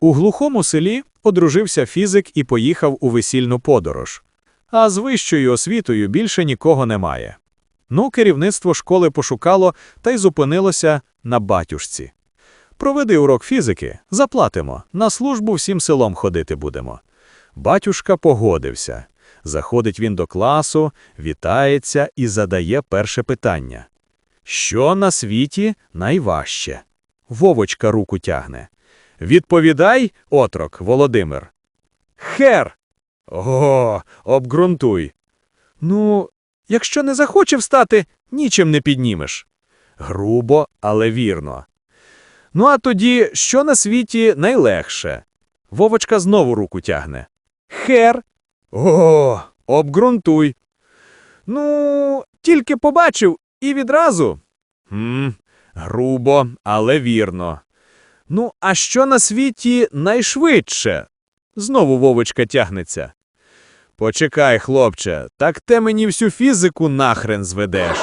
У глухому селі одружився фізик і поїхав у весільну подорож. А з вищою освітою більше нікого немає. Ну, керівництво школи пошукало та й зупинилося на батюшці. Проведи урок фізики, заплатимо, на службу всім селом ходити будемо. Батюшка погодився. Заходить він до класу, вітається і задає перше питання. Що на світі найважче? Вовочка руку тягне. Відповідай, отрок, Володимир. Хер. О, обґрунтуй. Ну, якщо не захоче встати, нічим не піднімеш. Грубо, але вірно. Ну а тоді, що на світі найлегше? Вовочка знову руку тягне. Хер. О, обґрунтуй. Ну, тільки побачив і відразу. Хм, грубо, але вірно. Ну, а що на світі найшвидше? Знову Вовочка тягнеться. Почекай, хлопче, так те мені всю фізику нахрен зведеш.